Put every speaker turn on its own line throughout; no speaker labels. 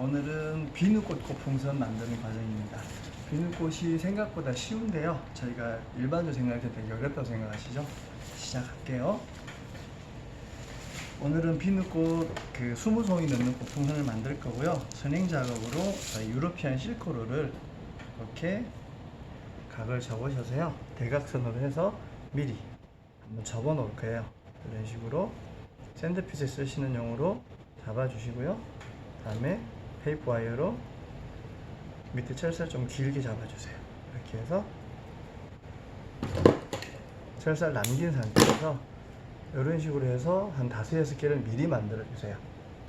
오늘은 비누꽃 꽃풍선 만드는 과정입니다. 비누꽃이 생각보다 쉬운데요. 저희가 일반적으로 생각할 때 되게 어렵다고 생각하시죠? 시작할게요. 오늘은 비누꽃 그 20송이 넘는 꽃풍선을 만들 거고요. 선행 작업으로 저희 유로피안 실크로를 이렇게 각을 접으셔서요. 대각선으로 해서 미리 한번 접어 놓을 거예요. 이런 식으로 샌드피스 쓰시는 용으로 잡아주시고요. 다음에 페이퍼 와이어로 밑에 철사를 좀 길게 잡아주세요. 이렇게 해서 철사를 남긴 상태에서 이런 식으로 해서 한 다섯 여섯 개를 미리 만들어 주세요.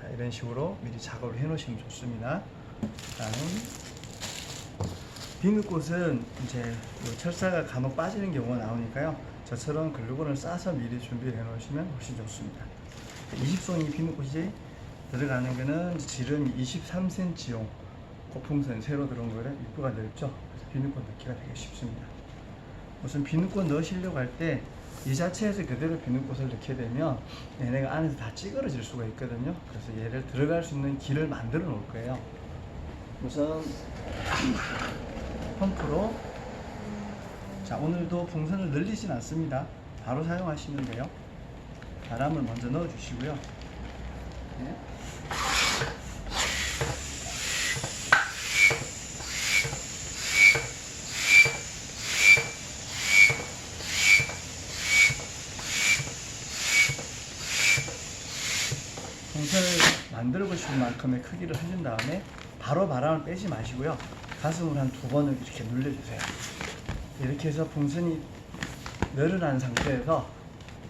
자 이런 식으로 미리 작업을 해 놓으시면 좋습니다. 다음 비누꽃은 이제 요 철사가 간혹 빠지는 경우가 나오니까요. 저처럼 글루건을 싸서 미리 준비를 해 놓으시면 훨씬 좋습니다. 20송이 비누꽃이 들어가는 거는 지름이 23cm용 고풍선 새로 들어온 거를 입구가 넓죠. 그래서 비누꽃 넣기가 되게 쉽습니다. 우선 비누꽃 넣으시려고 할 때 이 자체에서 그대로 비누꽃을 넣게 되면 얘네가 안에서 다 찌그러질 수가 있거든요. 그래서 얘를 들어갈 수 있는 길을 만들어 놓을 거예요. 우선 펌프로 자 오늘도 풍선을 늘리진 않습니다. 바로 사용하시면 돼요. 바람을 먼저 넣어 주시고요. 네. 풍선을 만들고 싶은 만큼의 크기를 해준 다음에 바로 바람을 빼지 마시고요. 가슴을 한 두 번을 이렇게 눌러주세요. 이렇게 해서 풍선이 늘어난 상태에서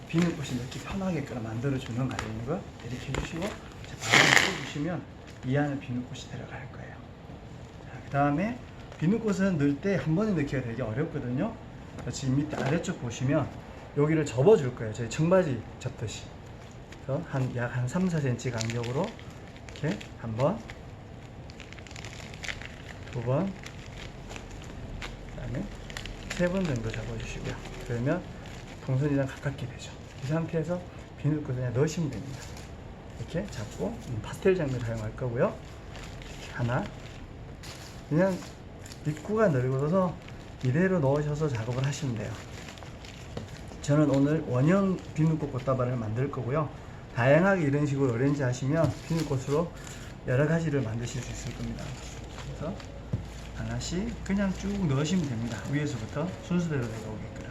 비누꽃이 넣기 편하게끔 만들어주는 과정이고요. 이렇게 해주시고 이제 바람을 빼주시면 이 안에 비누꽃이 들어갈 거예요. 자, 그 다음에 비누꽃은 넣을 때 한 번에 넣기가 되게 어렵거든요. 지금 밑에 아래쪽 보시면 여기를 접어줄 거예요. 저희 청바지 접듯이. 한 약한 3, 4cm 간격으로 이렇게 한 번, 두 번, 그다음에 세 번 정도 잡아주시고요. 그러면 풍선이랑 가깝게 되죠. 이 상태에서 비누꽃을 그냥 넣으시면 됩니다. 이렇게 잡고 음, 파스텔 장면 사용할 거고요. 하나, 그냥 입구가 넓어서 이대로 넣으셔서 작업을 하시면 돼요. 저는 오늘 원형 비누꽃 꽃다발을 만들 거고요. 다양하게 이런 식으로 어렌지 하시면 비누꽃으로 여러 가지를 만드실 수 있을 겁니다. 그래서 하나씩 그냥 쭉 넣으시면 됩니다. 위에서부터 순서대로 내려오게끔.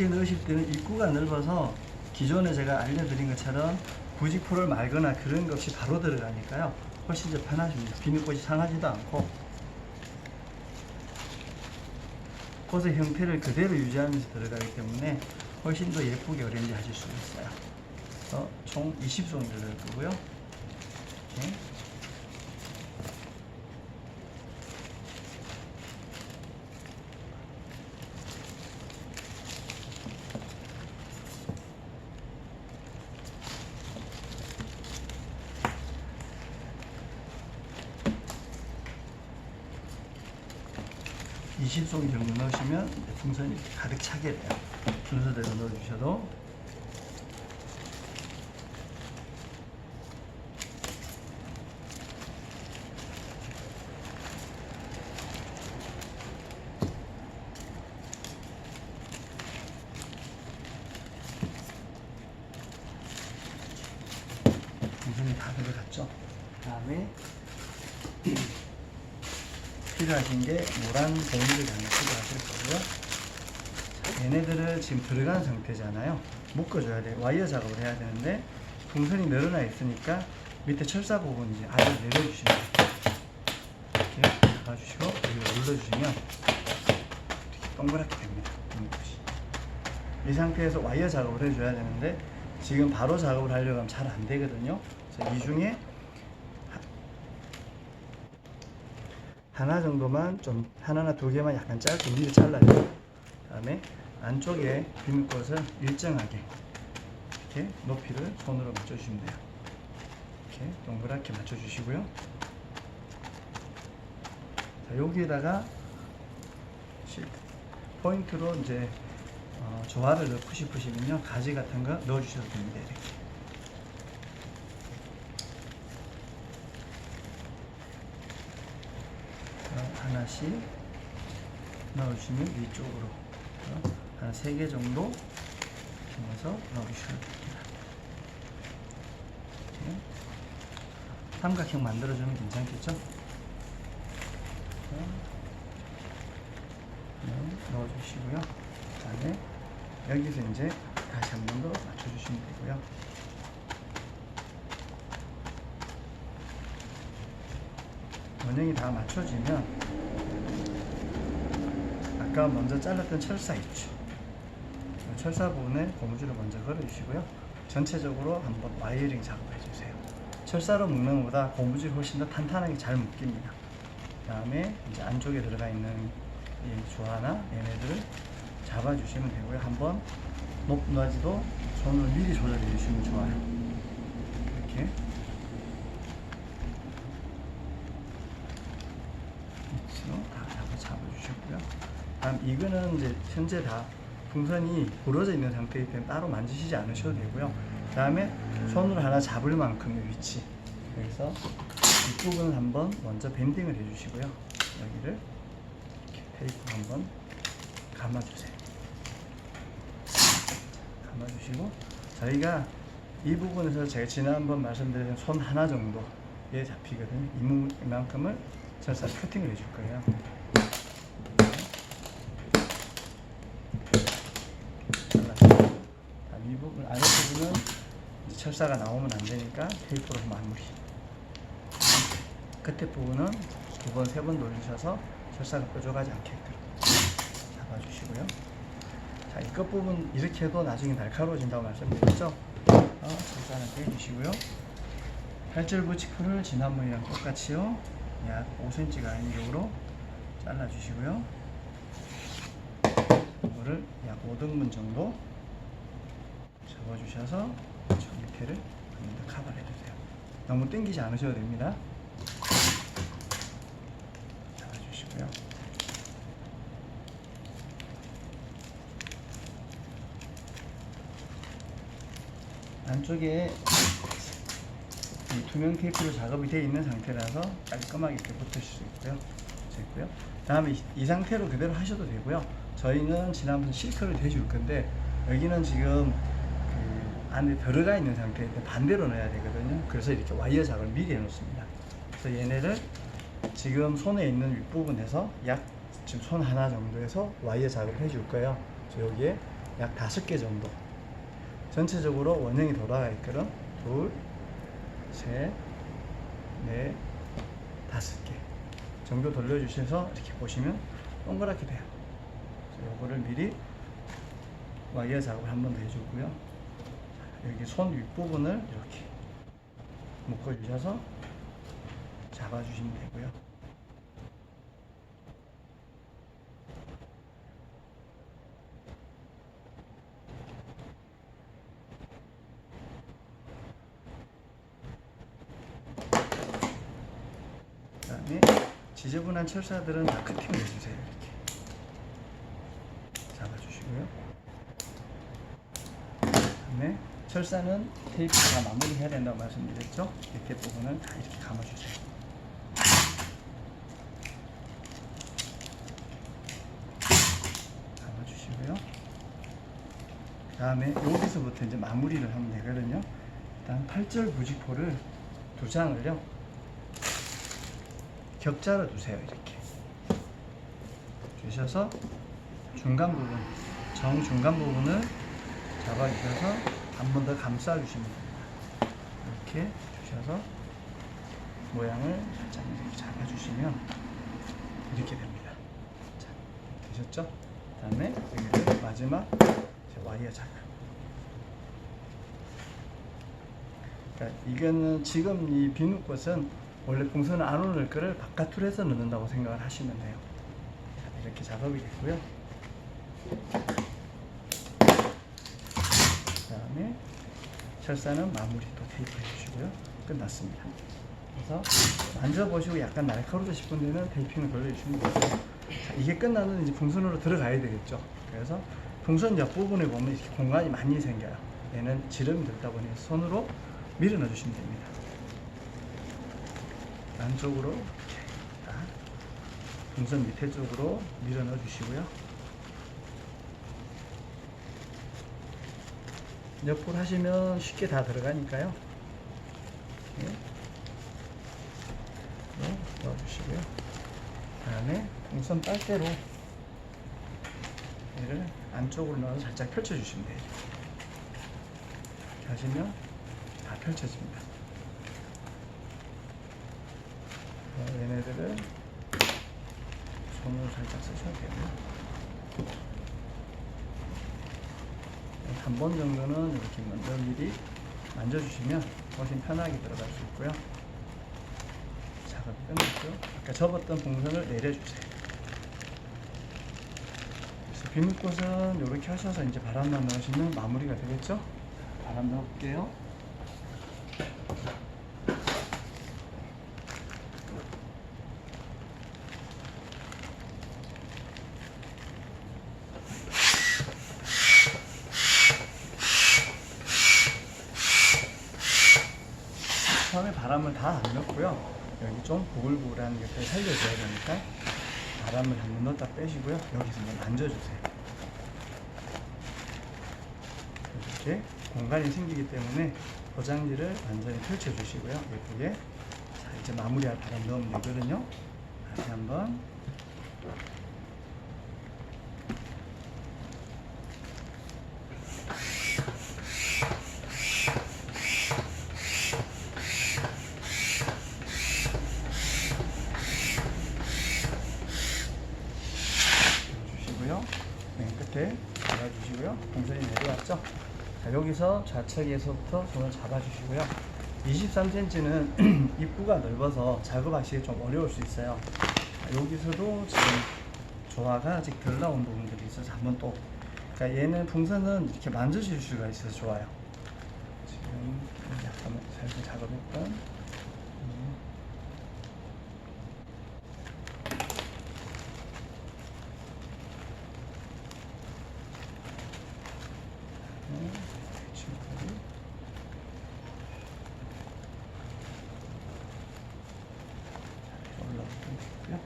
이렇게 넣으실 때는 입구가 넓어서 기존에 제가 알려드린 것처럼 풀을 말거나 그런 것 없이 바로 들어가니까요. 훨씬 더 편하십니다. 비누꽃이 상하지도 않고. 꽃의 형태를 그대로 유지하면서 들어가기 때문에 훨씬 더 예쁘게 어렌지 하실 수 있어요. 그래서 총 20송이 들어갈 거고요. 이렇게. 20송이 정도 넣으시면 풍선이 가득 차게 돼요. 순서대로 넣어주셔도 풍선이 다 들어갔죠. 다음에 필요하신 게 노란 봉지를 하나 필요하실 거고요. 자, 얘네들을 지금 들어간 상태잖아요. 묶어줘야 돼요. 와이어 작업을 해야 되는데 풍선이 늘어나 있으니까 밑에 철사 부분 이제 아래로 내려주시면. 이렇게 잡아주시고 여기 눌러주시면 이렇게 동그랗게 됩니다. 이 상태에서 와이어 작업을 해줘야 되는데 지금 바로 작업을 하려고 하면 잘 안 되거든요. 그래서 이 중에 하나 정도만 좀 하나나 두 개만 약간 짧게 미리 잘라요. 그다음에 안쪽에 비누꽃을 일정하게 이렇게 높이를 손으로 맞춰주시면 돼요. 이렇게 동그랗게 맞춰주시고요. 자, 여기에다가 포인트로 이제 어, 조화를 넣고 싶으시면요 가지 같은 거 넣어주셔도 됩니다. 이렇게. 자, 하나씩 넣어주시면 위쪽으로 한세개 정도 심어서 넣어주셔도 됩니다. 삼각형 만들어주면 괜찮겠죠? 자, 네, 넣어주시고요. 그다음에 여기서 이제 다시 한 번 더 맞춰주시면 되고요. 원형이 다 맞춰지면 아까 먼저 잘랐던 철사 있죠. 그 철사 부분에 고무줄을 먼저 걸어주시고요. 전체적으로 한번 와이어링 작업해 주세요. 철사로 묶는 것보다 고무줄이 훨씬 더 탄탄하게 잘 묶입니다. 그 다음에 이제 안쪽에 들어가 있는 이 조화나 얘네들을 잡아주시면 되고요. 한번 높낮이도 손을 미리 조절해 주시면 좋아요. 이렇게 위치로 다 잡아 잡아주셨고요. 다음 이거는 이제 현재 다 풍선이 부러져 있는 상태이기 때문에 따로 만지시지 않으셔도 되고요. 다음에 손으로 하나 잡을 만큼의 위치 여기서 뒷부분을 한번 먼저 밴딩을 해주시고요. 여기를 이렇게 테이프 한번 감아주세요. 감아주시고 저희가 이 부분에서 제가 지난번 말씀드린 손 하나 정도에 잡히거든요. 이만큼을 절사 커팅을 해줄 거예요. 잘라주고 다음 이 부분 아래 부분은 철사가 나오면 안 되니까 테이프로 마무리. 끝에 부분은 두 번, 세 번 돌리셔서 철사가 뾰족하지 않게끔 잡아주시고요. 자, 이 끝부분 이렇게 해도 나중에 날카로워진다고 말씀드렸죠? 어, 철사는 빼주시고요. 팔절 부치풀을 지난번이랑 똑같이요. 약 5cm가 아닌 쪽으로 잘라주시고요. 이거를 약 5등분 정도 접어주셔서 저 밑에를 커버를 해주세요. 너무 당기지 않으셔도 됩니다. 잡아주시고요. 안쪽에 이 투명 테이프로 작업이 되어 있는 상태라서 깔끔하게 이렇게 붙으실 수 있고요. 됐고요. 다음에 이, 이 상태로 그대로 하셔도 되고요. 저희는 지난번 실크를 대줄 건데 여기는 지금 그 안에 들어가 있는 상태인데 반대로 넣어야 되거든요. 그래서 이렇게 와이어 작업을 미리 해놓습니다. 그래서 얘네를 지금 손에 있는 윗부분에서 약 지금 손 하나 정도에서 와이어 작업을 해줄 거예요. 그래서 여기에 약 다섯 개 정도 전체적으로 원형이 돌아가 있거든. 둘, 셋, 넷, 다섯 개 정도 돌려주셔서 이렇게 보시면 동그랗게 돼요. 요거를 미리 와이어 작업을 한 번 더 해주고요. 자, 여기 손 윗부분을 이렇게 묶어주셔서 잡아주시면 되고요. 그 다음에 지저분한 철사들은 다 커팅을 해주세요. 그다음에 철사는 테이프가 마무리해야 된다고 말씀드렸죠. 밑에 부분을 다 이렇게 감아주세요. 감아주시고요. 그 다음에 여기서부터 이제 마무리를 하면 되거든요. 일단 8절 부직포를 두 장을요. 격자로 두세요 이렇게 주셔서 중간 부분 정 중간 부분을 잡아주셔서 한 번 더 감싸 주시면 됩니다 이렇게 주셔서 모양을 살짝 이렇게 잡아주시면 이렇게 됩니다 자, 되셨죠? 그 다음에 여기를 마지막 이제 와이어 작업 그러니까 이거는 지금 이 비누 꽃은 원래 풍선을 안 오를 거를 바깥으로 해서 넣는다고 생각을 하시면 돼요. 자, 이렇게 작업이 됐고요. 철사는 마무리 또 테이프 해주시고요. 끝났습니다. 그래서 만져보시고 약간 날카롭다 싶은 데는 테이핑을 돌려주시면 되고요. 자, 이게 끝나면 이제 풍선으로 들어가야 되겠죠. 그래서 풍선 옆부분에 보면 이렇게 공간이 많이 생겨요. 얘는 지름이 들다 보니 손으로 밀어 넣어주시면 됩니다. 안쪽으로 이렇게 딱 풍선 밑에 쪽으로 밀어 넣어주시고요. 옆으로 하시면 쉽게 다 들어가니까요. 이렇게 네, 넣어주시고요. 다음에 풍선 빨대로 얘를 안쪽으로 넣어서 살짝 펼쳐주시면 돼요. 이렇게 하시면 다 펼쳐집니다. 어, 얘네들을 손으로 살짝 쓰셔도 되고요. 한 번 정도는 이렇게 먼저 미리 만져주시면 훨씬 편하게 들어갈 수 있고요. 작업이 끝났죠. 아까 접었던 풍선을 내려주세요. 그래서 비눗꽃은 이렇게 하셔서 이제 바람만 넣으시면 마무리가 되겠죠. 바람 넣을게요. 처음에 바람을 다 안 넣고요. 여기 좀 부글부글한 것들 살려줘야 되니까 바람을 한번 넣었다 빼시고요. 여기서 한번 만져주세요. 이렇게 공간이 생기기 때문에 포장지를 완전히 펼쳐주시고요. 예쁘게. 자, 이제 마무리할 바람 넣으면 되거든요. 다시 한번. 주시고요. 맨 끝에 잡아주시고요. 동선이 내려왔죠? 자, 여기서 좌측에서부터 손을 잡아주시고요. 23cm는 입구가 넓어서 작업하시기 좀 어려울 수 있어요. 자, 여기서도 지금 조화가 아직 덜 나온 부분들이 있어서 한번 또 그러니까 얘는 풍선은 이렇게 만져줄 수가 있어서 좋아요. 지금 약간 살짝 작업했던 음, 네, 지금까지 올라오고 있고요.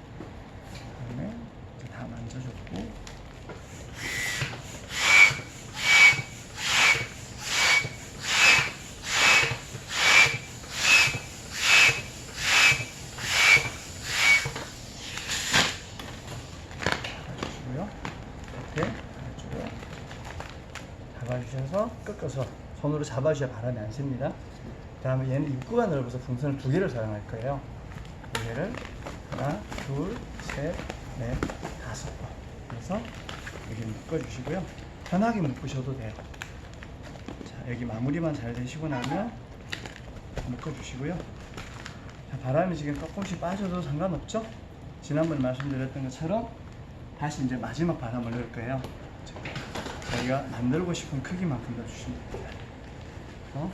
그다음에 이제 다 만져줬고 잡아주시고요. 이렇게 안쪽으로 잡아주셔서 손으로 잡아주셔야 바람이 안 샜니다. 다음에 얘는 입구가 넓어서 풍선을 두 개를 사용할 거예요. 두 개를 하나, 둘, 셋, 넷, 다섯 번. 그래서 여기 묶어주시고요. 편하게 묶으셔도 돼요. 자, 여기 마무리만 잘 되시고 나면 묶어주시고요. 자, 바람이 지금 조금씩 빠져도 상관없죠? 지난번에 말씀드렸던 것처럼 다시 이제 마지막 바람을 넣을 거예요. 저희가 만들고 싶은 크기만큼 넣어주시면 됩니다. 어?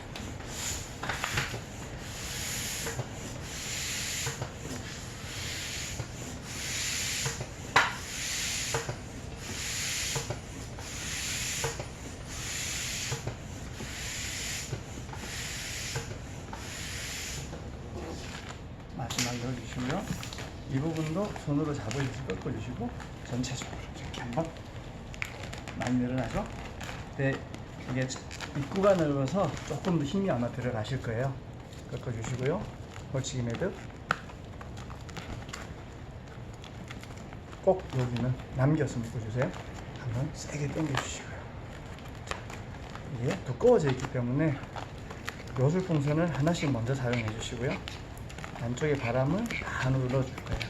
마지막 넣어주시고요. 이 부분도 손으로 잡아주시고 꺾어주시고 전체적으로 이렇게 한번 많이 늘어나죠? 근데 이게 입구가 넓어서 조금 더 힘이 아마 들어가실 거예요. 꺾어주시고요. 벌치기 매듭. 꼭 여기는 남겨서 묶어주세요. 한번 세게 당겨주시고요. 자, 이게 두꺼워져 있기 때문에 요술 풍선을 하나씩 먼저 사용해 주시고요. 안쪽에 바람을 안으로 넣어줄 거예요.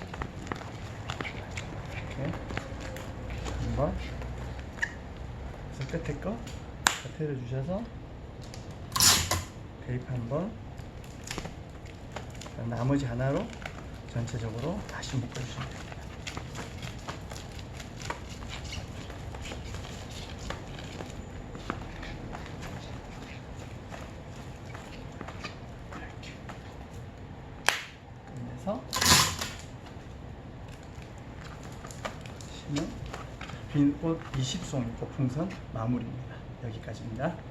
이렇게 한번 그래서 끝에 거 곁에를 주셔서 테이프 한번 나머지 하나로 전체적으로 다시 묶어주시면 됩니다. 해서 심은 빈꽃 20송이 꽃풍선 마무리입니다. 여기까지입니다.